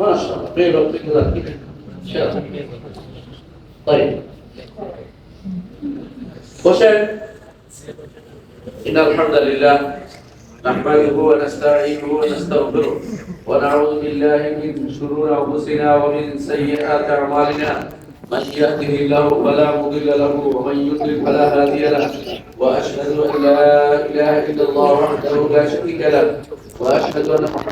ما شاء الله خير وفيك ذلك طيب. وشيء إن الحمد لله نحمده ونستعينه ونستغفره ونعوذ بالله من شرور أنفسنا ومن سيئات أعمالنا. من يهده الله فلا مضل له ومن يضلل فلا هادي له. وأشهد أن لا إله إلا الله وحده لا شريك له. وأشهد أن محمدا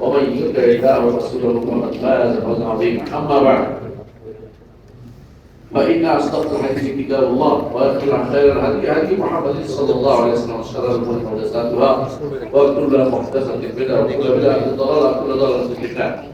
ومن يطع الله ورسوله فقد فاز فوزا عظيما. أما بعد فإن أصدق الحديث كتاب الله وأخير خير الهدي هدي محمد صلى الله عليه وسلم وشر الأمور محدثاتها وكل محدثة بدعة وكل بدعة ضلالة وكل ضلالة في النار.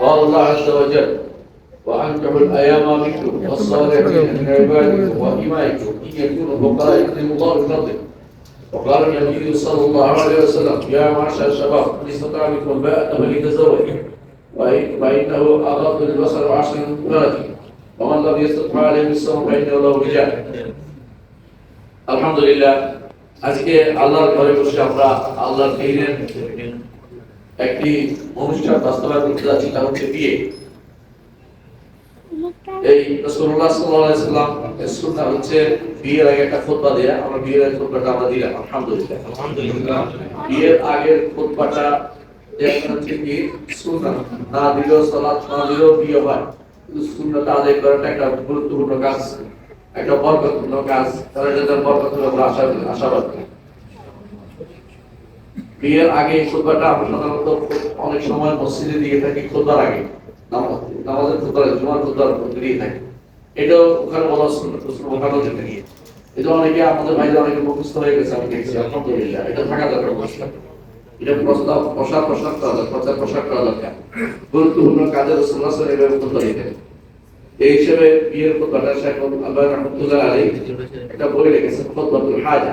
قال الله عز وجل وأنكحوا الأيام منكم والصالحين من عبادكم وإمائكم إن يكونوا فقراء يكرم الله بفضله. وقال النبي صلى الله عليه وسلم يا معشر الشباب من استطاع منكم الباءة فليتزوج وإن- فإنه أغض للبصر وعشر فرج ومن لم يستطع عليه بالصوم فإنه له رجال আলহামদুলিল্লাহ আজকে আল্লাহর ঘরে বসে আমরা আল্লাহর দিনের একটি অনুষ্ঠান বাস্তবায়ন করতে যাচ্ছি তা হচ্ছে বিয়ে এই রাসূলুল্লাহ সাল্লাল্লাহু আলাইহি সাল্লাম হচ্ছে বিয়ের আগে একটা খুতবা দেয়া আমরা বিয়ের আগে খুতবাটা আমরা দিলাম আলহামদুলিল্লাহ। আলহামদুলিল্লাহ। বিয়ের আগের খুতবাটা হচ্ছে কি? না দিলেও সালাত না দিলেও বিয়ে হয়। কিন্তু সুন্নাহটা আদায় করাটা একটা গুরুত্বপূর্ণ কাজ। একটা বরকতপূর্ণ কাজ। তারা যাদের বরকত আমরা আশা আশাবাদ বিয়ের আগে খুতবাটা আমরা সাধারণত অনেক সময় মসজিদে দিয়ে থাকি খুতবার আগে। নামাজ- নামাজের খুতবার জুমার খুতবার দিয়ে থাকি। এটাও ওখানে বলা এটা অনেকে আমাদের ভাইরা অনেকে মুখস্থ হয়ে গেছে, আমি দেখছি, আলহামদুলিল্লাহ। এটা থাকা দরকার অবশ্যই এটা প্রস্তাব, প্রসার প্রসার করা দরকার প্রচার, প্রসার করা দরকার গুরুত্বপূর্ণ কাজের আলাইহি ওয়াসাল্লাম এই হিসেবে বিয়ের খুতবাটা শেখ আল্লাহ রহমতুল্লাহ আলী একটা বই লিখেছেন খুতবাতুল হাজা।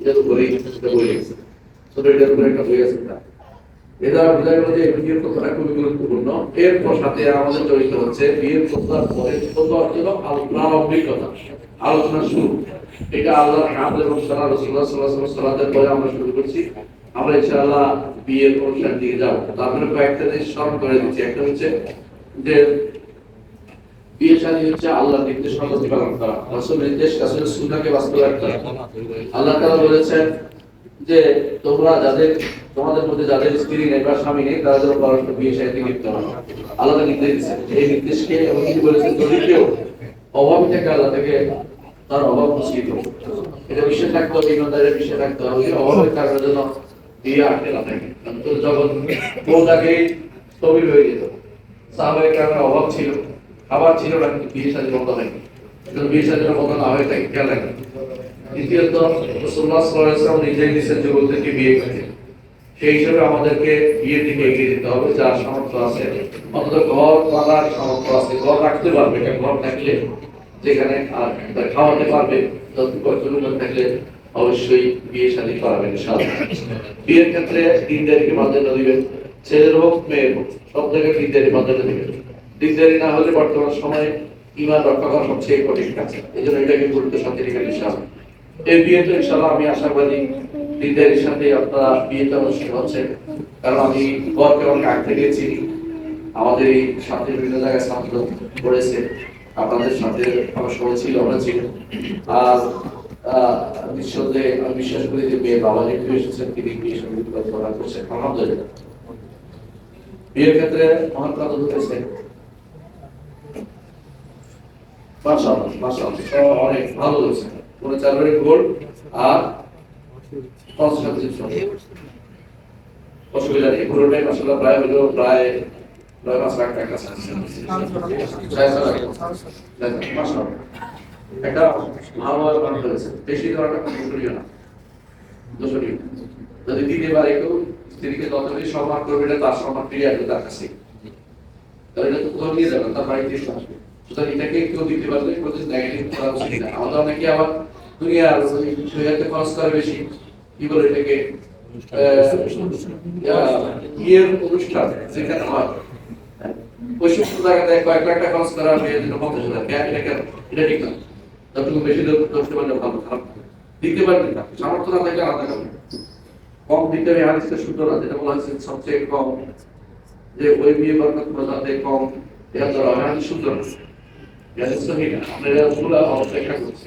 এটার উপরেই একটা বই লিখেছেন ছোট এটার উপরে একটা বই আছে। তার। এটা বোঝা যে বিয়ের কথাটা খুবই গুরুত্বপূর্ণ। এরপর সাথে আমাদের জড়িত হচ্ছে বিয়ের কথার পরে অভিজ্ঞতা আলোচনা শুরু। এটা আল্লাহ হামদ এবং সাল্লাহ রসুল্লাহ সাল্লাহ সাল্লামের পরে আমরা শুরু করছি। আমরা ইনশাআল্লাহ বিয়ের অনুষ্ঠান দিকে যাব। তারপরে কয়েকটা জিনিস স্মরণ করে দিচ্ছি। একটা হচ্ছে যে বিয়ে শাদী হচ্ছে আল্লাহ নির্দেশ মতো পালন করা। রাসূল নির্দেশ সুন্নাহকে বাস্তবায়ন করা। আল্লাহ তাআলা বলেছেন যে তোমরা যাদের, তোমাদের মধ্যে যাদের স্ত্রী নেই বা স্বামী নেই, তারা যেন পরস্পর বিয়ে শাদী লিপ্ত হয়। তাআলা নির্দেশ এই নির্দেশকে এবং কি বলেছেন, যদি কেউ অভাব থেকে, আল্লাহ থেকে তার অভাব দেবো এটা বিশ্বাস রাখতে হবে, ইমানদারের বিশ্বাস রাখতে হবে। অভাবের কারণে যেন বিয়ে আটকে না থাকে। তো যখন আগেই স্থবির হয়ে যেত সাহাবাহিক কারণে অভাব ছিল, খাবার ছিল না, কিন্তু বিয়ে শাদী বন্ধ হয়নি। বিয়ে শাদী বন্ধ না হয়ে থাকে, খেয়াল রাখবেন। দ্বিতীয়ত, রাসূলুল্লাহ সাল্লাল্লাহু নিজেই নিষেধ যুবকদেরকে বিয়ে করতে সেই হিসেবে আমাদেরকে বিয়ের দিকে এগিয়ে যেতে হবে, যার সামর্থ্য আছে। অন্তত ঘর বাঁধার সামর্থ্য আছে। ঘর রাখতে পারবে ঘর থাকলে যেখানে আর খাওয়াতে পারবে থাকলে অবশ্যই বিয়ে শাদী করাবেন বিয়ের ক্ষেত্রে দিনদারিকে প্রাধান্য দিবেন, ছেলের হোক, মেয়ের হোক, সব জায়গায় দিনদারি প্রাধান্য দিবেন। দিনদারি না হলে বর্তমান সময়ে ইমান রক্ষা করা সবচেয়ে কঠিন কাজ। এই জন্য এটাকে গুরুত্ব সাথে রেখে ইনশাআল্লাহ। এই বিয়ে তো ইনশাআল্লাহ আমি আশাবাদী দিনদারির সাথে আপনারা বিয়েটা অনুষ্ঠিত হচ্ছে। কারণ আমি বরকে অনেক আগ থেকে চিনি। আমাদের এই সাথে বিভিন্ন জায়গায় ছাত্র পড়েছে আপনাদের সাথে আমার সময় ছিল, আমরা ছিল আর নিঃসন্দেহে আমি বিশ্বাস করি যে মেয়ের বাবা যেহেতু এসেছেন, তিনি বিয়ে সংগীত করা করছেন। আলহামদুলিল্লাহ। বিয়ের ক্ষেত্রে মহান প্রান্ত হতেছে মাশাআল্লাহ সব অনেক ভালো হয়েছে। পুরো চারবারে গোল আর পঞ্চাশ অসুবিধা নেই। পুরোটাই মাসাল্লাহ প্রায় হলো প্রায় প্রায় পাঁচ লাখ টাকা। একটা ভালো মান হয়েছে বেশি কোনো দোষণীয় না। দোষণীয়। যদি দিতে পারে কেউ স্ত্রীকে যতটাই সম্মান করবে, এটা তার সম্মান ফিরে আসবে তার কাছে তাহলে এটা তো কোথাও নিয়ে যাবে তার বাড়িতে আসবে সুতরাং এটাকে কেউ পারলে কোনো নেগেটিভ করা উচিত না আমাদের অনেকে আবার দুনিয়ার ওই বিষয়াতে খরচ করে বেশি। কি বলে এটাকে? বিয়ের অনুষ্ঠান যেখানে হয়। ওই সমস্ত কয়েক লাখ টাকা খরচ করা মেয়ের জন্য পঞ্চাশ হাজার। এটা কেন? এটা ঠিক না। যতটুকু বেশি করতে পারলে ভালো খারাপ। দিতে পারবে না। সামর্থ্য না থাকলে আলাদা কারণ কম দিতে হবে হাদিসটা শুদ্ধ না যেটা বলা হয়েছে সবচেয়ে কম। যে ওই বিয়ে বরকত তাতে কম এটা ধরা হাদিস শুদ্ধ না। হাদিস সহি না। আমরা এটা অপেক্ষা করছি।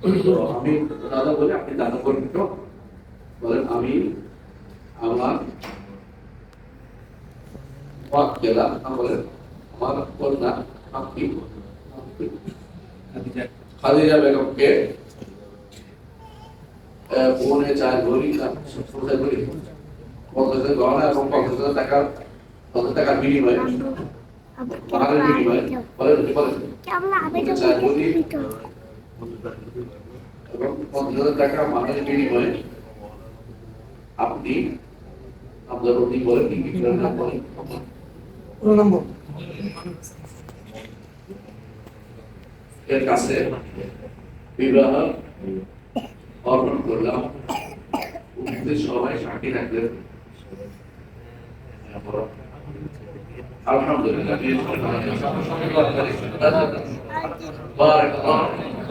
তো আমি দাদা বলে আপনি দাদা করবেন তো বলেন আমি আমার ওয়াক জেলা বলেন আমার কন্যা আপনি খাদিজা বেগমকে পৌনে চার ভরি না ভরি পঞ্চাশ গহনা এবং পঞ্চাশ টাকার পঞ্চাশ টাকার বিনিময়ে পাহাড়ের বিনিময়ে বলেন বলেন চার ভরি এবং পঞ্চাশ টাকা মানের বিনিময়ে আপনি আপনার অতি বলেন? কি এর কাছে বিবাহ অর্পণ করলাম। সবাই সাক্ষী থাকলেন। আলহামদুলিল্লাহ। আচ্ছা।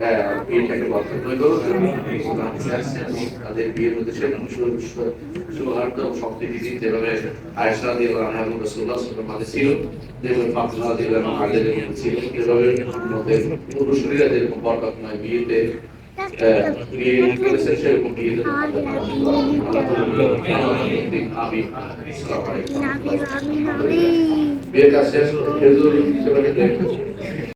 বিয়েটাকে বর্জন করল তাদের বিয়ের মধ্যে সেরকম সুহার্দ শক্তিবিধি যেভাবে আয়সা দিয়ে এবং রসুল্লাহ মাঝে ছিল যেভাবে ফাতমা দিয়ে আগে ছিল যেভাবে আমাদের পুরুষরা যেরকম বরকতময় বিয়েতে বিয়ের কাজ শেষ সেভাবে